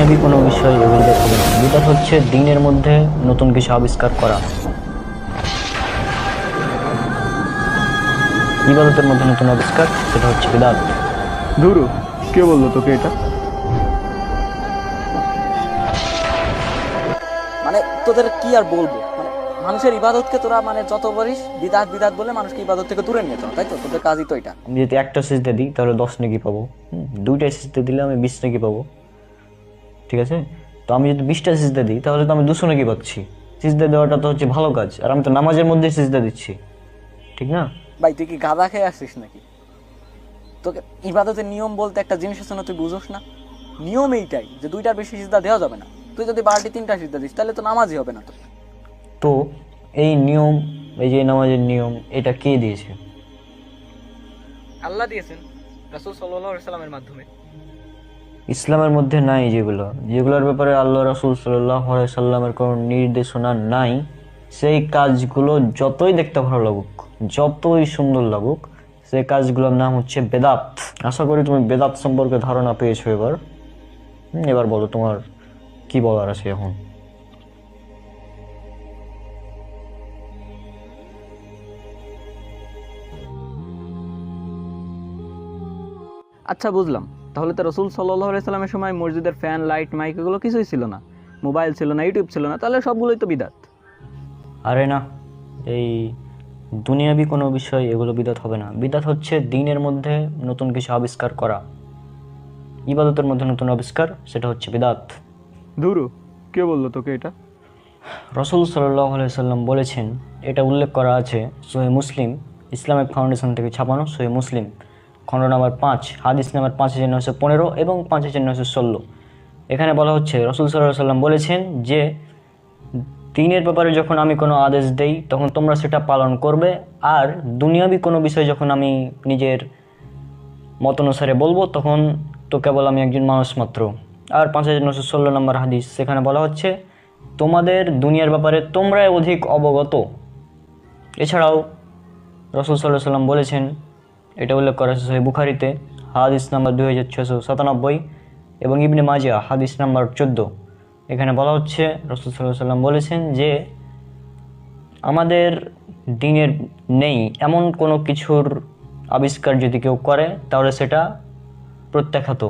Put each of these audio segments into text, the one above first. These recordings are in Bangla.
দুনিয়াবি কোনো বিষয় এগুলো হবে না। বিদাত হচ্ছে দিনের মধ্যে নতুন কিছু আবিষ্কার করা। ইবাদতের মধ্যে নতুন আবিষ্কার সেটা হচ্ছে বিদাত ধুরু কে বলল তোকে এটা? মানে তোদের কি আর বলব? মানে মানুষের ইবাদতকে তোরা মানে যত পারিস বিদাত বিদাত বলে মানুষকে ইবাদত থেকে দূরে নিয়ে যাও তাই তো? তোদের কাজই তো এটা। আমি যদি একটা সিজদা দিই তাহলে দশ নাকি পাবো। হুম, দুইটা সিজদা দিলে আমি বিশ নাকি পাবো। ঠিক আছে? তো আমি যদি বিশটা সিজদা দিই তাহলে তো আমি দুশো নাকি পাচ্ছি। সিজদা দেওয়াটা তো হচ্ছে ভালো কাজ আর আমি তো নামাজের মধ্যে সিজদা দিচ্ছি। ঠিক না? ভাই তুই কি গাঁদা খেয়ে আসছিস নাকি? তোকে ইবাদতের নিয়ম বলতে একটা জিনিস আছে না তুই বুঝোস না? নিয়ম এইটাই যে দুইটার বেশি সিজদা দেওয়া যাবে না। তুই যদি বারোটি তিনটা সিজদা দিস তাহলে তো নামাজই হবে না তো। তো এই নিয়ম এই যে নামাজের নিয়ম এটা কে দিয়েছে? আল্লাহ দিয়েছেন রাসুল সাল্লাহ সাল্লামের মাধ্যমে। ইসলামের মধ্যে নাই যেগুলো, যেগুলোর ব্যাপারে আল্লাহ রসুল সাল্লাহ সাল্লামের কোনো নির্দেশনা নাই, সেই কাজগুলো যতই দেখতে ভালো লাগুক, যতই সুন্দর লাগুক, সেই কাজগুলোর নাম হচ্ছে বেদাত। আশা করি তুমি বেদাত সম্পর্কে ধারণা পেয়েছ এবার। এবার বলো তোমার কি বলার আছে এখন? আচ্ছা বুঝলাম। তাহলে তো রসুল সাল্লাহ সাল্লামের সময় মসজিদের ফ্যান লাইট মাইক এগুলো কিছুই ছিল না। মোবাইল ছিল না ইউটিউব ছিল না তাহলে সবগুলোই তো বিদাত। আরে না এই দুনিয়াবি কোনো বিষয় এগুলো বিদাত হবে না। বিদাত হচ্ছে দিনের মধ্যে নতুন কিছু আবিষ্কার করা। ইবাদতের মধ্যে নতুন আবিষ্কার সেটা হচ্ছে বিদাত। ধুরু কে বলল তোকে এটা? রসুল সাল্লাহ সাল্লাম বলেছেন এটা উল্লেখ করা আছে সোহে মুসলিম ইসলামিক ফাউন্ডেশন থেকে ছাপানো সোহে মুসলিম। খণ্ড নাম্বার পাঁচ, হাদিস নাম্বার পাঁচ হাজার নয়শো পনেরো এবং পাঁচ হাজার নয়শো ষোলো। এখানে বলা হচ্ছে, রসুল সাল্লাহ সাল্লাম বলেছেন যে, দিনের ব্যাপারে যখন আমি কোনো আদেশ দেই, তখন তোমরা সেটা পালন করবে। আর দুনিয়াবি কোনো বিষয় যখন আমি নিজের মত অনুসারে বলব, তখন তো কেবল আমি একজন মানুষ মাত্র। আর পাঁচ হাজার নশো ষোলো নম্বর হাদিস, সেখানে বলা হচ্ছে, তোমাদের দুনিয়ার ব্যাপারে তোমরাই অধিক অবগত। এছাড়াও রসুল সাল্লাহ সাল্লাম বলেছেন এটা উল্লেখ করা আছে সহি বুখারিতে, হাদিস নাম্বার দুই হাজার ছশো সাতানব্বই এবং ইবনে মাজা হাদিস নাম্বার চোদ্দ। এখানে বলা হচ্ছে, রসুল সাল্লাহ সাল্লাম বলেছেন যে, আমাদের দিনের নেই এমন কোনো কিছুর আবিষ্কার যদি কেউ করে, তাহলে সেটা প্রত্যাখ্যাত।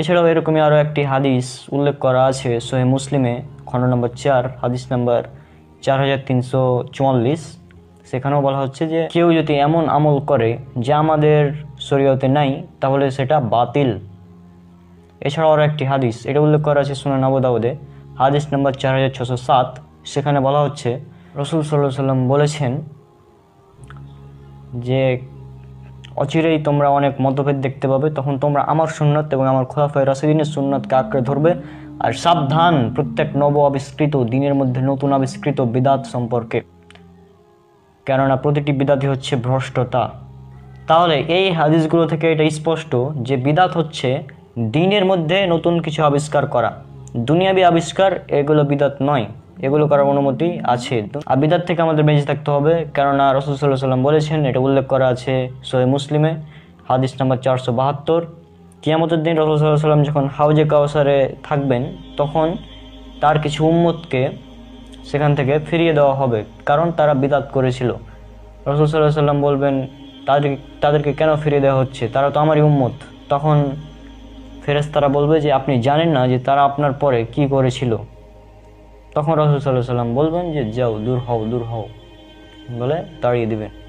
এছাড়াও এরকমই আরও একটি হাদিস উল্লেখ করা আছে সোহে মুসলিমে, খণ্ড নম্বর চার, হাদিস নাম্বার চার হাজার তিনশো চুয়াল্লিশ। সেখানেও বলা হচ্ছে যে কেউ যদি এমন আমল করে যা আমাদের শরীয়তে নাই, তাহলে সেটা বাতিল। এছাড়াও আরও একটি হাদিস, এটা উল্লেখ করা আছে সুনান আবু দাউদে, হাদিস নাম্বার চার হাজার ছশো সাত, সেখানে বলা হচ্ছে, রসুল সাল্লাহ সাল্লাম বলেছেন যে, অচিরেই তোমরা অনেক মতভেদ দেখতে পাবে, তখন তোমরা আমার সুন্নত এবং আমার খোলাফায় রাসিদিনের সুন্নতকে আঁকড়ে ধরবে আর সাবধান প্রত্যেক নব আবিষ্কৃত দিনের মধ্যে নতুন আবিষ্কৃত বিদাত সম্পর্কে। কেননা প্রতিটি বিদাতই হচ্ছে ভ্রষ্টতা। তাহলে এই হাদিসগুলো থেকে এটা স্পষ্ট যে বিদাত হচ্ছে দিনের মধ্যে নতুন কিছু আবিষ্কার করা। দুনিয়াবি আবিষ্কার এগুলো বিদাত নয়, এগুলো করার অনুমতি আছে। আর বিদাত থেকে আমাদের বেঁচে থাকতে হবে, কেননা রসুল সাল্লাহ সাল্লাম বলেছেন, এটা উল্লেখ করা আছে সোহে মুসলিমে, হাদিস নাম্বার চারশো বাহাত্তর। কিয়ামতের দিন রসুল সাল্লাহ সাল্লাম যখন হাউজে কাউসারে থাকবেন, তখন তার কিছু উম্মতকে সেখান থেকে ফিরিয়ে দেওয়া হবে, কারণ তারা বিদাত করেছিল। রসুল সাল্লাহ সাল্লাম বলবেন, তাদের, তাদেরকে কেন ফিরিয়ে দেওয়া হচ্ছে? তারা তো আমারই উম্মত। তখন ফেরেশতারা বলবে যে, আপনি জানেন না যে তারা আপনার পরে কি করেছিল? তখন রসুল সাল্লাহ সাল্লাম বলবেন যে, যাও, দূর হও দূর হও। বলে তাড়িয়ে দিবেন।